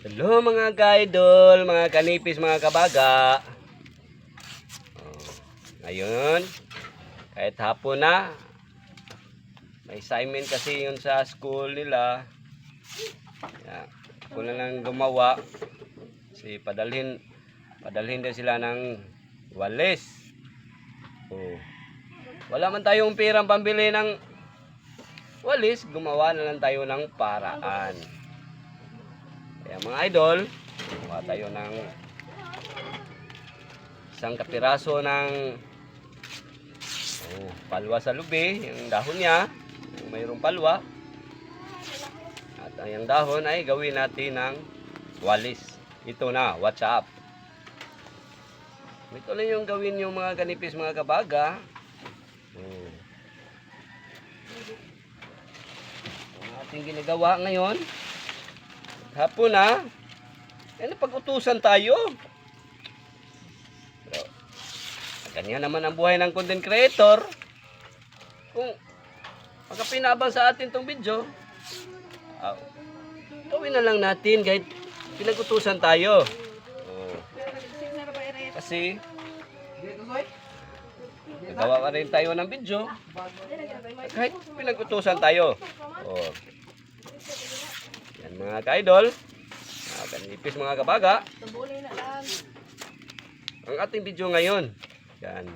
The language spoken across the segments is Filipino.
Hello mga ka-idol, mga kanipis, mga kabaga. Oh, ngayon, kahit hapon na, may assignment kasi yun sa school nila. Yeah, ako na lang gumawa. Kasi padalhin, padalhin din sila ng walis. Oh. Wala man tayong pirang pambili ng walis, gumawa na lang tayo ng paraan. Kaya mga idol, kuha tayo ng isang kapiraso ng oh, palwa sa lubi, yung dahon niya, yung mayroong palwa. At ang dahon ay gawin natin ng walis. Ito na, what's up? Ito lang yung gawin yung mga ganipis mga kabaga. Oh. Ang ating ginagawa ngayon, hapon na, eh napag-utusan tayo. Pero, ganyan naman ang buhay ng content creator. Kung magkapinabang sa atin tong video, ah, gawin na lang natin kahit pinag-utusan tayo. Oh. Kasi, nagawa ka rin tayo ng video, kahit pinag-utusan tayo. Oh. Yan mga ka-idol, kanipis mga kabaga, ang ating video ngayon, yan,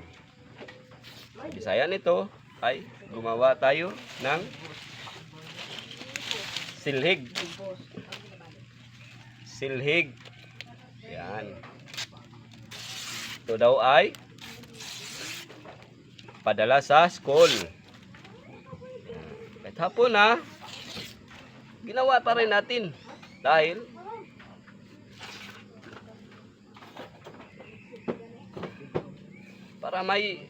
Bisaya nito ay gumawa tayo ng silhig. Silhig. Yan. Ito daw ay padala sa school. Kahit hapon na, ginawa pa rin natin dahil para may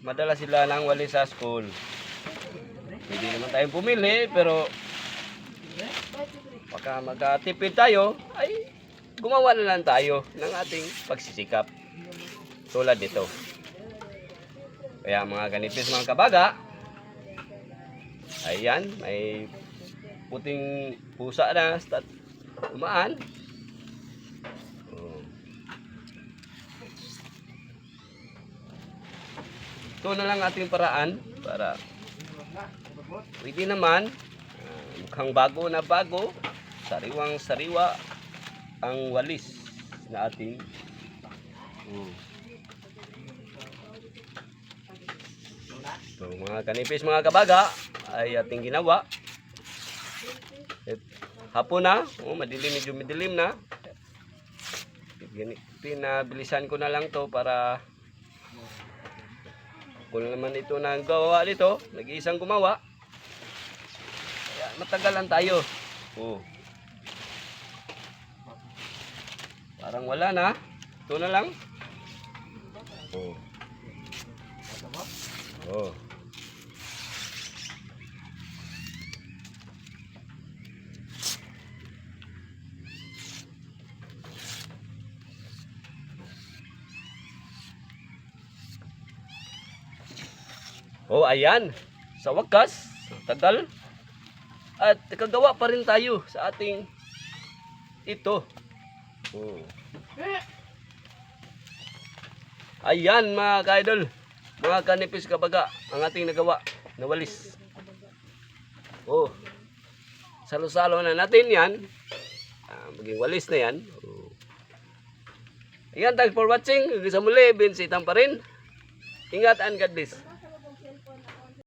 madala sila ng wali sa school. Hindi naman tayong pumili pero pagka magkatipid tayo ay gumawa na lang tayo ng ating pagsisikap tulad dito. Kaya mga ganipis mga kabaga, ayan, may puting pusa na start umaan. Oh. Ito na lang ating paraan para pwede naman ah, mukhang bago na bago sariwang sariwa ang walis na ating oh. Mga kanipis, mga kabaga, ay ating ginawa. Hapon na, oh, madilim, medyo madilim na. Pinabilisan ko na lang to para kung naman ito na ang gawa dito, nag-iisang gumawa. Kaya matagalan tayo. Oh. Parang wala na. Ito na lang. Oh. Oh. Oh, ayan. Sa wakas, tagal. At kagawa pa rin tayo sa ating ito. Oh. Ayan mga ka-idol. Mga kanipis kabaga, ang ating nagawa na walis. Oh. Salo-salo na natin yan. Ah, maging walis na yan. Oh. Ayan, thanks for watching. Hanggang sa muli, Vincent pa rin. Ingat and God bless.